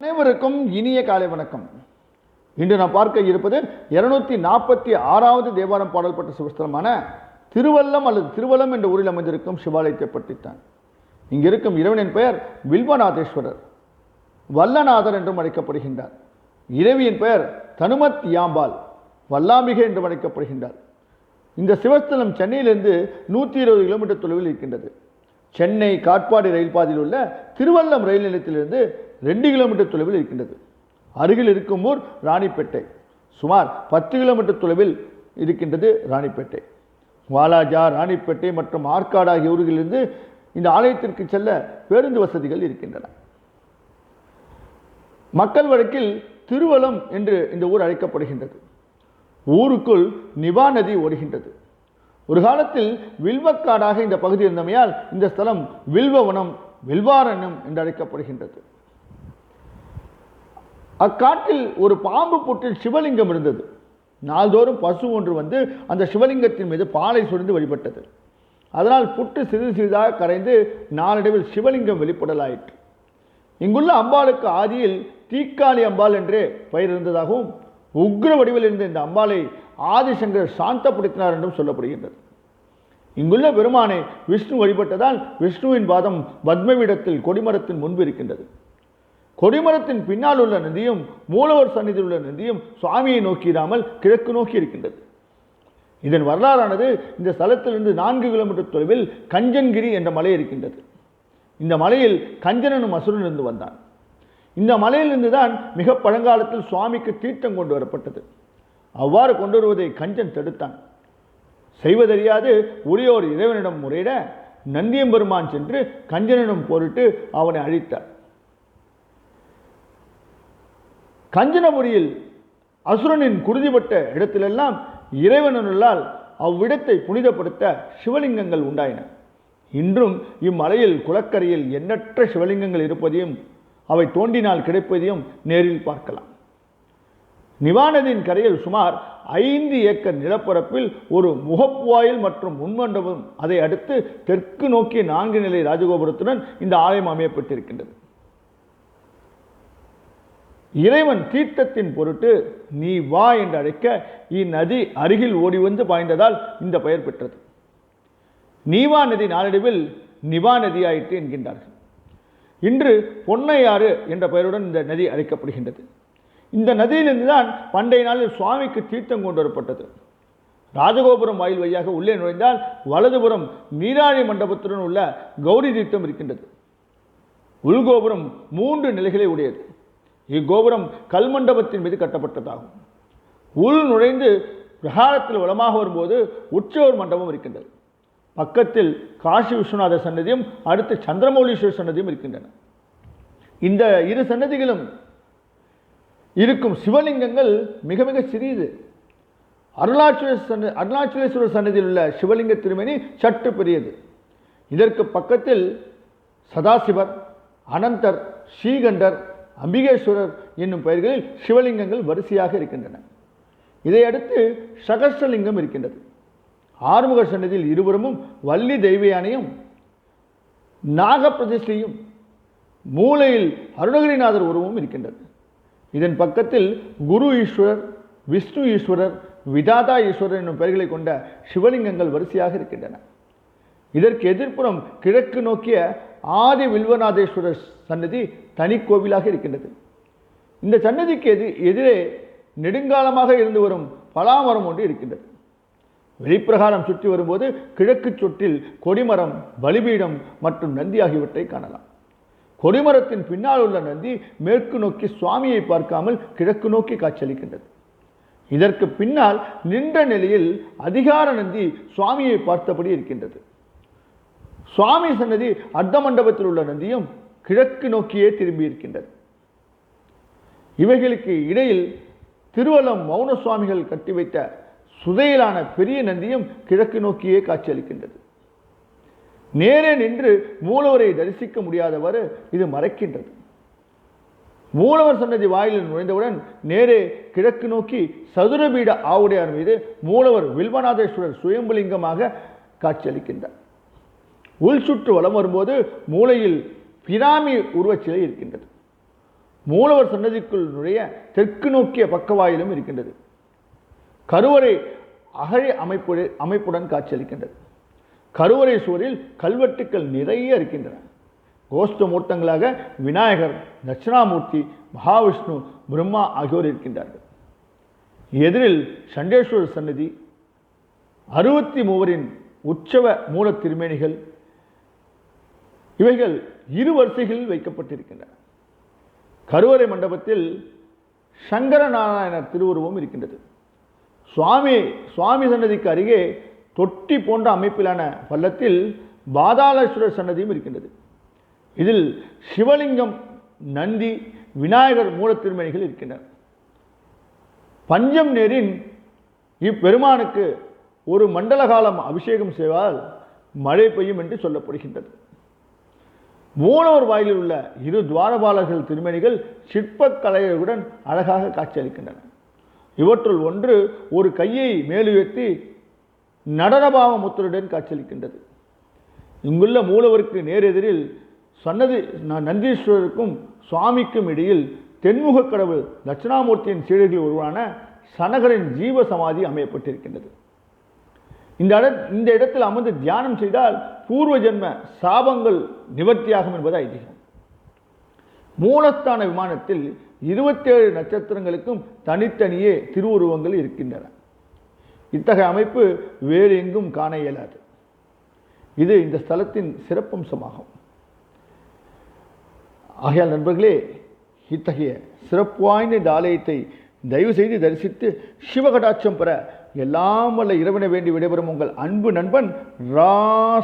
அனைவருக்கும் இனிய காலை வணக்கம். இன்று நாம் பார்க்க இருப்பது இருநூத்தி நாற்பத்தி ஆறாவது தேவாரம் பாடல் பட்ட சிவஸ்தலமான திருவல்லம் அல்லது திருவல்லம் என்ற ஊரில் அமைந்திருக்கும் சிவாலயத்தை பற்றித்தான். இங்கு இருக்கும் இறைவனின் பெயர் வில்வநாதேஸ்வரர். வல்லநாதர் என்றும் அழைக்கப்படுகின்றார். இறைவியின் பெயர் தனுமத் யாம்பாள். வல்லாம்பிகை என்றும் அழைக்கப்படுகின்றார். இந்த சிவஸ்தலம் சென்னையிலிருந்து நூற்றி இருபது கிலோமீட்டர் தொலைவில் இருக்கின்றது. சென்னை காட்பாடி ரயில் பாதையில் உள்ள திருவல்லம் ரயில் நிலையத்திலிருந்து ரெண்டு கிலோமீட்டர் தொலைவில் இருக்கின்றது. அருகில் இருக்கும் ஊர் ராணிப்பேட்டை. சுமார் பத்து கிலோமீட்டர் தொலைவில் இருக்கின்றது ராணிப்பேட்டை. வாலாஜா ராணிப்பேட்டை மற்றும் ஆற்காடு ஆகிய ஊர்களிலிருந்து இந்த ஆலயத்திற்கு செல்ல பேருந்து வசதிகள் இருக்கின்றன. மக்கள் வழக்கில் திருவலம் என்று இந்த ஊர் அழைக்கப்படுகின்றது. ஊருக்குள் நிவா நதி ஓடுகின்றது. ஒரு காலத்தில் வில்வக்காடாக இந்த பகுதி இருந்தமையால் இந்த ஸ்தலம் வில்வவனம் வில்வாரணம் என்று அழைக்கப்படுகின்றது. அக்காட்டில் ஒரு பாம்பு புற்றில் சிவலிங்கம் இருந்தது. நாள்தோறும் பசு ஒன்று வந்து அந்த சிவலிங்கத்தின் மீது பாலை சுரிந்து வழிபட்டது. அதனால் புற்று சிறிது சிறிதாக கரைந்து நாளடைவில் சிவலிங்கம் வெளிப்படலாயிற்று. இங்குள்ள அம்பாளுக்கு ஆதியில் தீக்காளி அம்பாள் என்றே பெயர் இருந்ததாகவும் உக்ர வடிவில் இருந்த இந்த அம்பாளை ஆதிசங்கர் சாந்தப்படுத்தினார் என்றும் சொல்லப்படுகின்றது. இங்குள்ள பெருமானை விஷ்ணு வழிபட்டதால் விஷ்ணுவின் பாதம் பத்மவிடத்தில் கொடிமரத்தின் முன்பு இருக்கின்றது. கொடிமரத்தின் பின்னால் உள்ள நதியும் மூலவர் சன்னிதியில் உள்ள நதியும் சுவாமியை நோக்கிடாமல் கிழக்கு நோக்கி இருக்கின்றது. இதன் வரலாறானது இந்த ஸ்தலத்திலிருந்து நான்கு கிலோமீட்டர் தொலைவில் கஞ்சன்கிரி என்ற மலை இருக்கின்றது. இந்த மலையில் கஞ்சனனும் அசுரன் இருந்து வந்தான். இந்த மலையிலிருந்து தான் மிக பழங்காலத்தில் சுவாமிக்கு தீர்த்தம் கொண்டு வரப்பட்டது. அவ்வாறு கொண்டு வருவதை கஞ்சன் தடுத்தான். செய்வதறியாது உரியோர் இறைவனிடம் முறையிட நந்தியம்பெருமான் சென்று கஞ்சனிடம் போரிட்டு அவனை அழித்தார். கஞ்சனபுரியில் அசுரனின் குருதிப்பட்ட இடத்திலெல்லாம் இறைவனருளால் அவ்விடத்தை புனிதப்படுத்த சிவலிங்கங்கள் உண்டாயின. இன்றும் இம்மலையில் குளக்கரையில் எண்ணற்ற சிவலிங்கங்கள் இருப்பதையும் அவை தோண்டினால் கிடைப்பதையும் நேரில் பார்க்கலாம். நிவானதின் கரையில் சுமார் ஐந்து ஏக்கர் நிலப்பரப்பில் ஒரு முகப்புவாயில் மற்றும் முன்மண்டபம் அதை அடுத்து தெற்கு நோக்கிய நான்கு நிலை ராஜகோபுரத்துடன் இந்த ஆலயம் அமையப்பட்டிருக்கின்றது. இறைவன் தீர்த்தத்தின் பொருட்டு நீ வா என்று அழைக்க இந்நதி அருகில் ஓடி வந்து பாய்ந்ததால் இந்த பெயர் பெற்றது. நீவா நதி நாளடைவில் நிவா நதியாயிற்று என்கின்றார்கள். இன்று பொன்னையாறு என்ற பெயருடன் இந்த நதி அழைக்கப்படுகின்றது. இந்த நதியிலிருந்து தான் பண்டைய நாளில் சுவாமிக்கு தீர்த்தம் கொண்டு வரப்பட்டது. ராஜகோபுரம் வாயில் வழியாக உள்ளே நுழைந்தால் வலதுபுறம் நீராழி மண்டபத்துடன் உள்ள கௌரி தீர்த்தம் இருக்கின்றது. உள்கோபுரம் மூன்று நிலைகளை உடையது. இக்கோபுரம் கல்மண்டபத்தின் மீது கட்டப்பட்டதாகும். உள் நுழைந்து பிரகாரத்தில் வளமாக வரும்போது உற்சவர் மண்டபம் இருக்கின்றது. பக்கத்தில் காசி விஸ்வநாத சன்னதியும் அடுத்து சந்திரமௌலீஸ்வரர் சன்னதியும் இருக்கின்றன. இந்த இரு சன்னதிகளும் இருக்கும் சிவலிங்கங்கள் மிக மிக சிறியது. அருணாச்சல சன்ன அருணாச்சலேஸ்வரர் சன்னதியில் உள்ள சிவலிங்க திருமணி சற்று பெரியது. இதற்கு பக்கத்தில் சதாசிவர் அனந்தர் ஸ்ரீகண்டர் அம்பிகேஸ்வரர் என்னும் பெயர்களில் சிவலிங்கங்கள் வரிசையாக இருக்கின்றன. இதையடுத்து சகஸ்ரலிங்கம் இருக்கின்றது. ஆறுமுக சன்னதியில் இருவருமும் வள்ளி தெய்வ யானையும் நாகப்பிரதிஷ்டையும் மூலையில் அருணகிரிநாதர் உருவமும் இருக்கின்றது. இதன் பக்கத்தில் குரு ஈஸ்வரர் விஷ்ணு ஈஸ்வரர் விதாதா ஈஸ்வரர் என்னும் பெயர்களை கொண்ட சிவலிங்கங்கள் வரிசையாக இருக்கின்றன. இதற்கு எதிர்ப்புறம் கிழக்கு நோக்கிய ஆதி வில்வநாதேஸ்வரர் சன்னதி தனி கோவிலாக இருக்கின்றது. இந்த சன்னதிக்கு எது எதிரே நெடுங்காலமாக இருந்து வரும் பலாமரம் ஒன்று இருக்கின்றது. வெளிப்பிரகாரம் சுற்றி வரும்போது கிழக்கு சுற்றில் கொடிமரம் பலிபீடம் மற்றும் நந்தி ஆகியவற்றை காணலாம். கொடிமரத்தின் பின்னால் உள்ள நந்தி மேற்கு நோக்கி சுவாமியை பார்க்காமல் கிழக்கு நோக்கி காட்சியளிக்கின்றது. இதற்கு பின்னால் நின்ற நிலையில் அதிகார நந்தி சுவாமியை பார்த்தபடி இருக்கின்றது. சுவாமி சன்னதி அர்த்த மண்டபத்தில் உள்ள நந்தியும் கிழக்கு நோக்கியே திரும்பி இருக்கின்றது இவைகளுக்கு இடையில் திருவலம் மௌன சுவாமிகள் கட்டி வைத்த சுதையிலான பெரிய நந்தியும் கிழக்கு நோக்கியே காட்சியளிக்கின்றது. நேரே நின்று மூலவரை தரிசிக்க முடியாதவாறு இது மறைக்கின்றது. மூலவர் சன்னதி வாயிலில் நுழைந்தவுடன் நேரே கிழக்கு நோக்கி சதுரபீட ஆவுடையார் மீது மூலவர் வில்வநாதேஸ்வரர் சுயம்புலிங்கமாக காட்சியளிக்கின்றார். உள் சுற்று வலம் வரும்போது மூலையில் பிராமி உருவச்சிலை இருக்கின்றது. மூலவர் சன்னதிக்குள் நுழைய தெற்கு நோக்கிய பக்கவாயிலும் இருக்கின்றது. கருவறை அகழி அமைப்பு அமைப்புடன் காட்சியளிக்கின்றது. கருவறை சுவரில் கல்வெட்டுக்கள் நிறைய இருக்கின்றன. கோஷ்ட மூர்த்தங்களாக விநாயகர் தட்சிணாமூர்த்தி மகாவிஷ்ணு பிரம்மா ஆகியோர் இருக்கின்றார்கள். எதிரில் சண்டேஸ்வரர் சன்னதி அறுபத்தி மூவரின் உற்சவ மூல திருமேனிகள் இவைகள் இரு வரிசைகளில் வைக்கப்பட்டிருக்கின்றன. கருவறை மண்டபத்தில் சங்கரநாராயணர் திருவுருவம் இருக்கின்றது. சுவாமி சுவாமி சன்னதிக்கு அருகே தொட்டி போன்ற அமைப்பிலான பள்ளத்தில் பாதாளேஸ்வரர் சன்னதியும் இருக்கின்றது. இதில் சிவலிங்கம் நந்தி விநாயகர் மூலத்திருமணிகள் இருக்கின்றன. பஞ்சம் நேரின் இப்பெருமானுக்கு ஒரு மண்டல காலம் அபிஷேகம் செய்வால் மழை பெய்யும் என்று சொல்லப்படுகின்றது. மூலவர் வாயிலில் உள்ள இரு துவாரபாலர்கள் திருமணிகள் சிற்பக்கலையுடன் அழகாக காட்சியளிக்கின்றன. இவற்றுள் ஒன்று ஒரு கையை மேலுயர்த்தி நடனபாவ முத்தருடன் காட்சியளிக்கின்றது. இங்குள்ள மூலவருக்கு நேரெதிரில் சன்னதி நந்தீஸ்வரருக்கும் சுவாமிக்கும் இடையில் தென்முக கடவுள் தட்சிணாமூர்த்தியின் சீடர்களில் உருவான சனகரின் ஜீவ சமாதி அமையப்பட்டிருக்கின்றது. இந்த இட இந்த இடத்தில் அமர்ந்து தியானம் செய்தால் பூர்வ ஜென்ம சாபங்கள் நிவர்த்தியாகும் என்பது ஐதீகம். மூலஸ்தான விமானத்தில் இருபத்தேழு நட்சத்திரங்களுக்கும் தனித்தனியே திருவுருவங்கள் இருக்கின்றன. இத்தகைய அமைப்பு வேறு எங்கும் காண இயலாது. இது இந்த ஸ்தலத்தின் சிறப்பம்சமாகும். ஆகையால் நண்பர்களே இத்தகைய சிறப்பு வாய்ந்த இந்த ஆலயத்தை தயவு செய்து தரிசித்து சிவகடாட்சம் பெற எல்லாம் வல்ல இறைவனை வேண்டி விடைபெறும் உங்கள் அன்பு நண்பன் ரா